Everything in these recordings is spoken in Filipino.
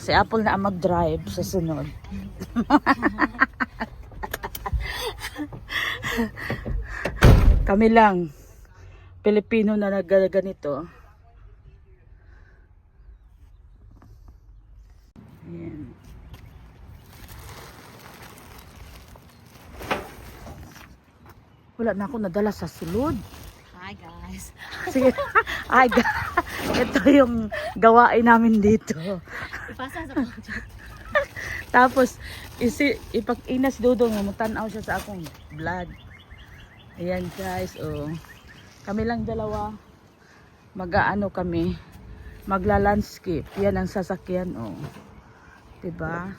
Si Apple na ang mag-drive sa sunod. Kami lang. Pilipino na nagaganito. Ayan. Wala na ako nadala sa sulod. Hi guys. Sige. Ay, ga- ito yung gawain namin dito. Ipasa sa project. Tapos, isi, ipag inas dudong, mutanaw siya sa akong vlog. Ayan guys, oh. Kami lang dalawa. Mag-aano kami. Magla-landscape. Yan ang sasakyan, oh. 'Di ba?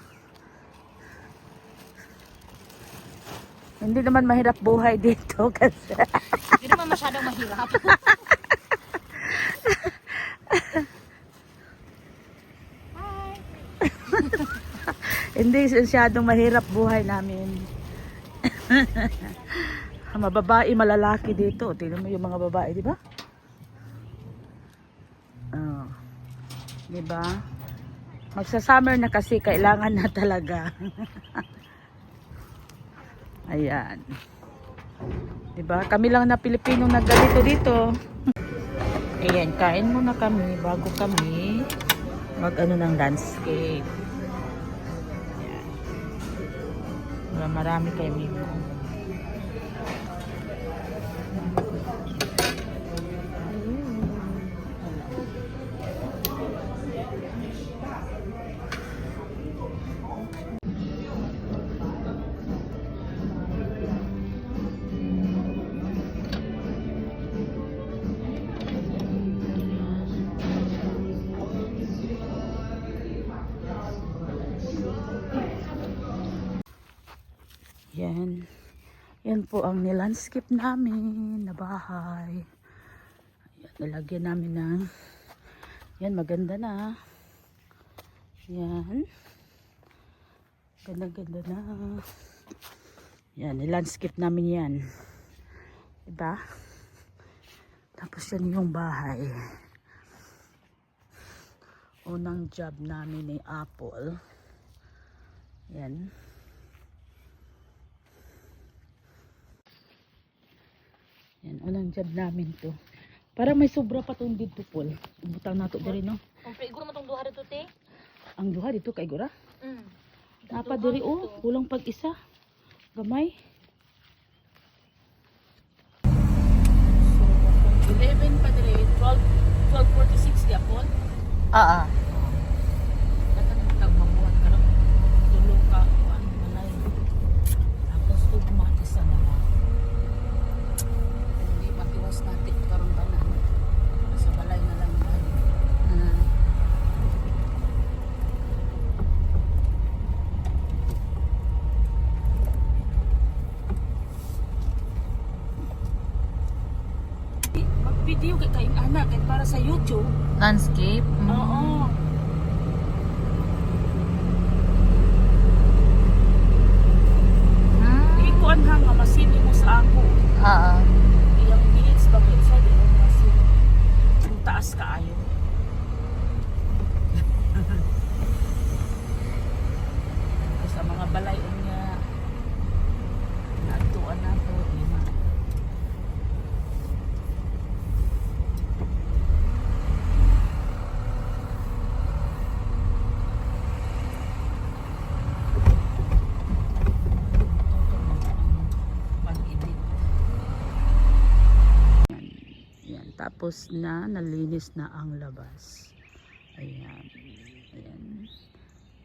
Hindi naman mahirap buhay dito kasi Hindi naman masyadong mahirap. Hi. hindi masyadong mahirap buhay namin. Mababae, malalaki dito. Tingnan mo yung mga babae, di ba? Oh. Di ba? Magsa-summer na kasi kailangan na talaga. Ayan. Di ba? Kami lang na Pilipinong nagganito dito. Ayan, kain muna kami bago kami mag-ano ng landscape. Ayan. Marami kayo mimo. Yan po ang nilandscape namin na bahay. Yan, nilagyan namin ng yan, maganda na. Yan. Ganda-ganda na. Yan, nilandscape namin yan. Diba? Tapos yan yung bahay. Unang job namin ni Apple. Yan, unang job namin to. Parang may sobra pa tong dito, Paul. Butang nato diri no. Kumpre, iguro mo itong duha dito, te. Ang duha dito kay Gura. Mm. Dapat diri oh, kulang pag isa. Gamay. 11 pa dili, 12, 12.46 di apon. Ah, ah. Mag-video kay kayong anak kay para sa YouTube. Landscape. Oo. Tapos na, nalinis na ang labas. Ayan. Ayan.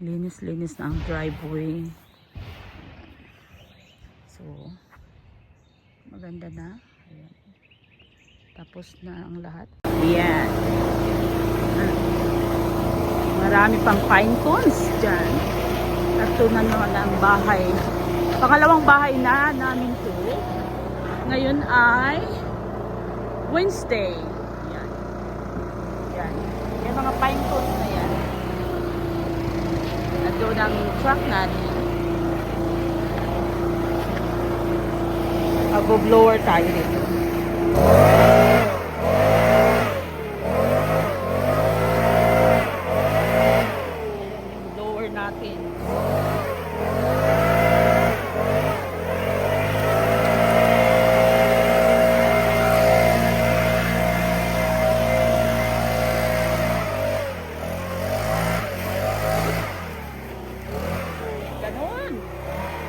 Linis-linis na ang driveway. So, maganda na. Ayan. Tapos na ang lahat. Ayan. Marami pang pine cones dyan. Ito na naman ang bahay. Pangalawang bahay na namin to. Ngayon ay Wednesday. Yan. Yung mga pine cones na yan. Ito ng truck natin. Mag-blower tayo dito.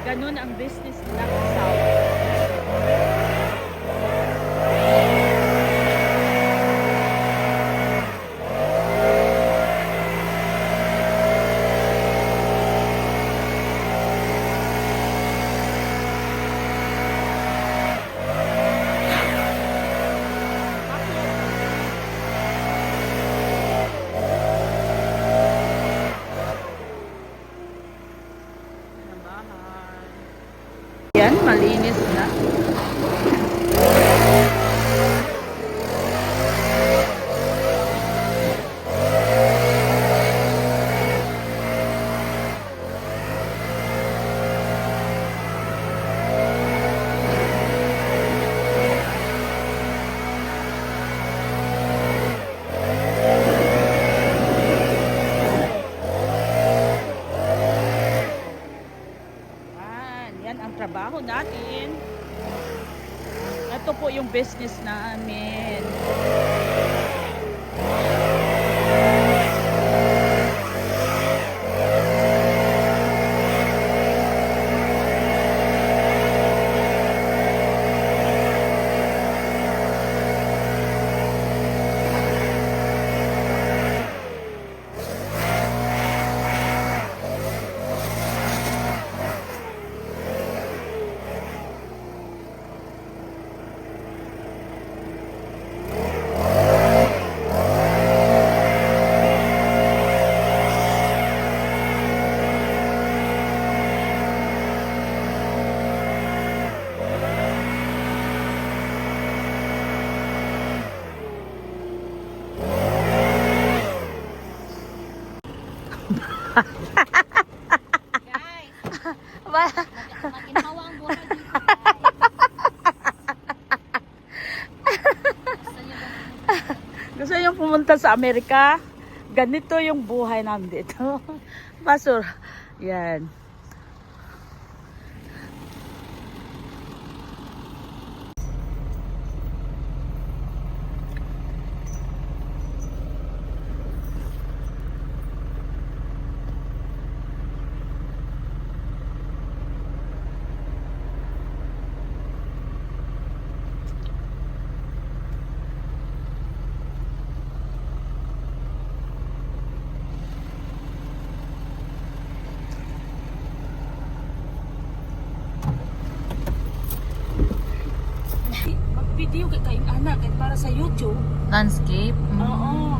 Ganun ang business nila sa South. Yan, malinis na. Yan, yan ang trabaho natin. Ito po yung business namin. Guys, Ba? maginhawa ang dito. Gusto niyo pumunta sa Amerika? Ganito yung buhay namin dito. Pastor, yan. Mag-video kay kayong anak kay para sa YouTube. Landscape? Oo.